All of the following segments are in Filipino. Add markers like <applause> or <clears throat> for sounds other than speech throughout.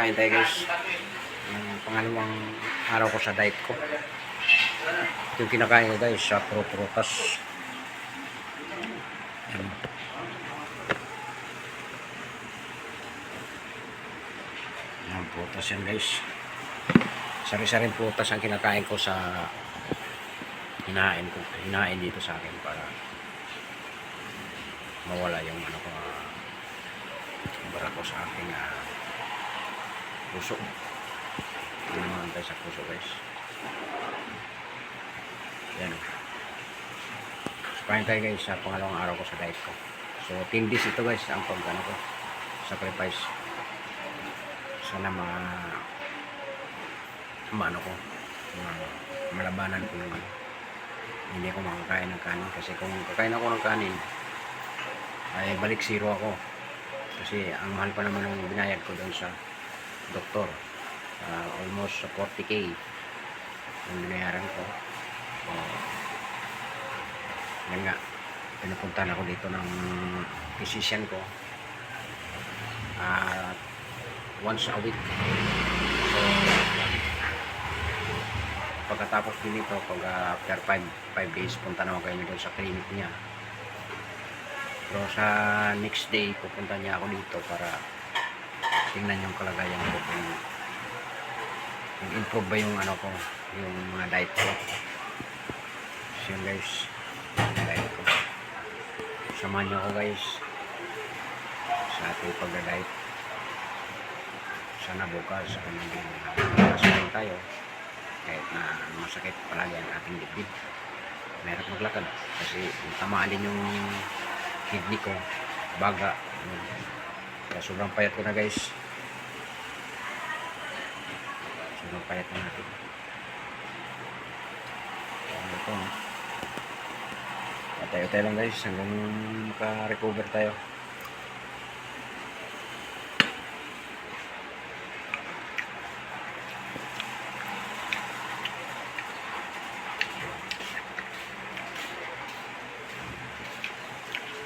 Kain tayo guys. Ang pangalawang araw ko sa diet ko. Ito yung kinakain ko guys sa prutas. Yan, prutas yan guys. Sari-saring prutas ang kinakain ko sa hinahain ko. Hinahain dito sa akin para mawala yung ano ko ah, bara ko sa aking ah, puso. Hindi naman tayo sa puso guys. Yan. So, kain tayo guys sa pangalawang araw ko sa diet ko. So 10 days ito guys ang pag ano ko sacrifice. Sana ma maano ko ma- malabanan ko yung ano. hindi ako makakain ng kanin kasi kung kakain ako ng kanin ay balik zero ako kasi ang mahal pa naman ng binayad ko doon sa doktor. Ah, almost 40k yung binayaran ko. So yan nga pinupuntahan ako dito ng physician ko. At once a week. So pagkatapos din ito pag after 5 days punta naman kayo doon sa clinic niya. Pero sa next day pupunta niya ako dito para tingnan yung kalagayan ko kung, kung improve ba yung ano ko yung mga diet ko. So yun guys yung diet ko. Samahan niyo ako guys sa ating pagda-diet. Sana bukas sa kanilin nakasunin tayo kahit na masakit palagi ang ating dibdib meron maglakad kasi tamaan din yung kidney ko baga yun. Kaya sobrang payat ko na guys sobrang payat na natin ano ito no? tayo lang guys hanggang maka-recover tayo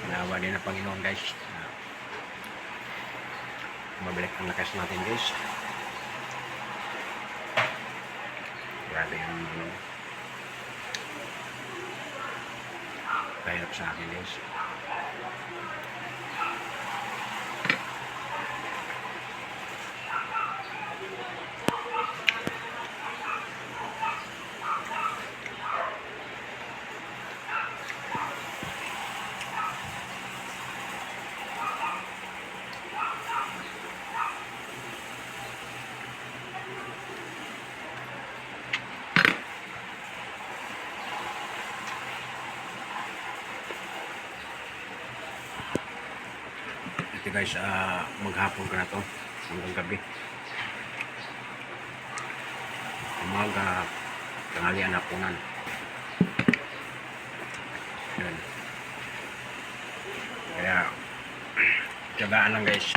Nawa din ng Panginoon guys. Mabalik ang lakas natin guys. Grabe yung ano, kahirap sa akin guys. Ito guys, ah, maghapon ko na to hanggang gabi. Umaga, tanghalian, hapunan. Yan. Kaya, <clears throat> tiyagaan lang guys.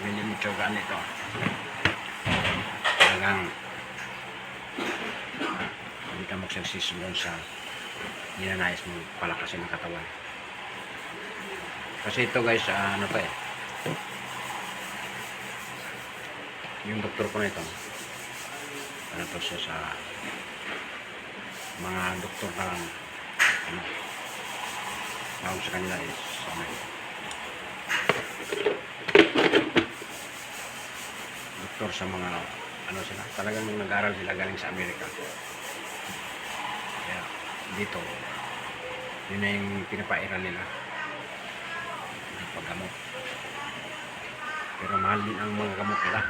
Hindi mo tiyagaan ito. Talagang, ah, hindi ka magsasisi doon sa ninanais mo palakasin ng katawan. Kasi ito guys, ah, ano pa eh. Yung doktor ko na ito. Ano to siya sa mga doktor na ano, tawag sa kanila is ano, doktor sa mga ano sila, talagang nag-aral sila galing sa Amerika. Kaya dito, yun na yung pinapairal nila ng paggamot. Pero mahal din ang mga gamot nila.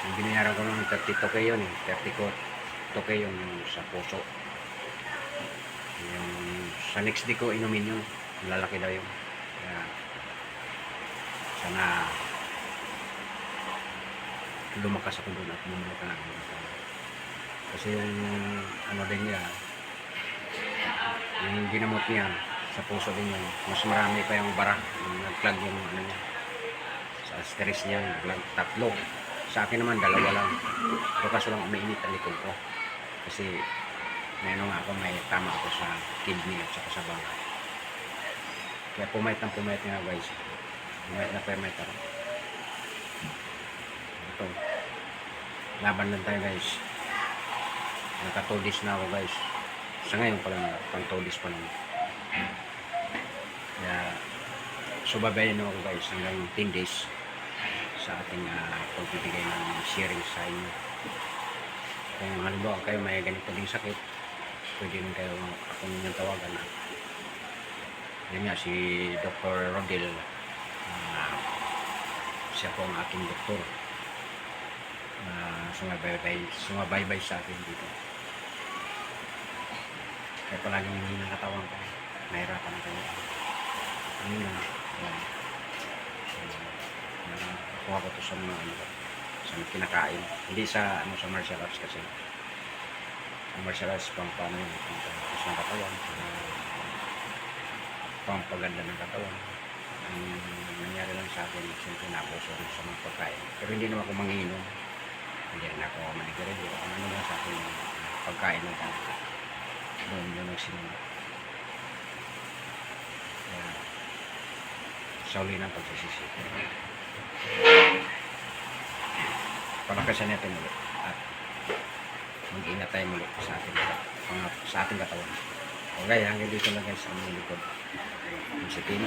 Yung binayaran ko ng 32k yun eh. 30 ko 2k yun yung sa puso. Yung sa next day ko inumin yun. Lalaki daw yun. Kaya sana lumakas ako doon at bumalik ka ako. Kasi yung ano din niya, yung ginamot niya sa puso din yun. Mas marami pa yung bara. Nag-plug yung ano niya. Sa stress niya, nag tatlo. Sa akin naman, dalawa lang. Pero kaso lang umiinit ang likod ko. Kasi may ano nga ako, may tama ako sa kidney at saka sa banga. Kaya pumayat ng pumayat nga guys. Pumayat na pumayat ako. Ito. Laban lang tayo guys. Nakatodis na ako guys. Sa ngayon pa lang, pang-todis pa lang. Kaya, subabayan ako guys hanggang 10 days sa ating uh, pagbibigay ng sharing sa inyo. Kung halimbawa kayo may ganito ding sakit, pwede rin kayo ako ninyong tawagan. Yun nga, si Dr. Rodel, ah, siya po ang aking doktor na sumabaybay, sumabaybay sa akin dito. Kaya palaging hindi ng katawan ko. Nahirapan ako. Ano yun? Yan. So, nakuha ko to sa mga ano ko, sa mga kinakain. Hindi sa ano sa martial arts kasi. Ang martial arts pang paano yun, pang ng katawan, uh, pampaganda ng katawan. Ang nangyari lang sa akin, siyempre napuso rin sa mga pagkain. Pero hindi naman ako manginom. Hindi rin ako manigarilyo. Ang ano lang sa akin, pagkain ng katawan. Doon yun nagsimula. Kaya, sa uli ng pagsisisi. Palakasan natin ulit. At mag-ingat tayo muli sa ating, mga, sa ating katawan. Okay, hanggang dito lang guys ang likod. Ang si Tino.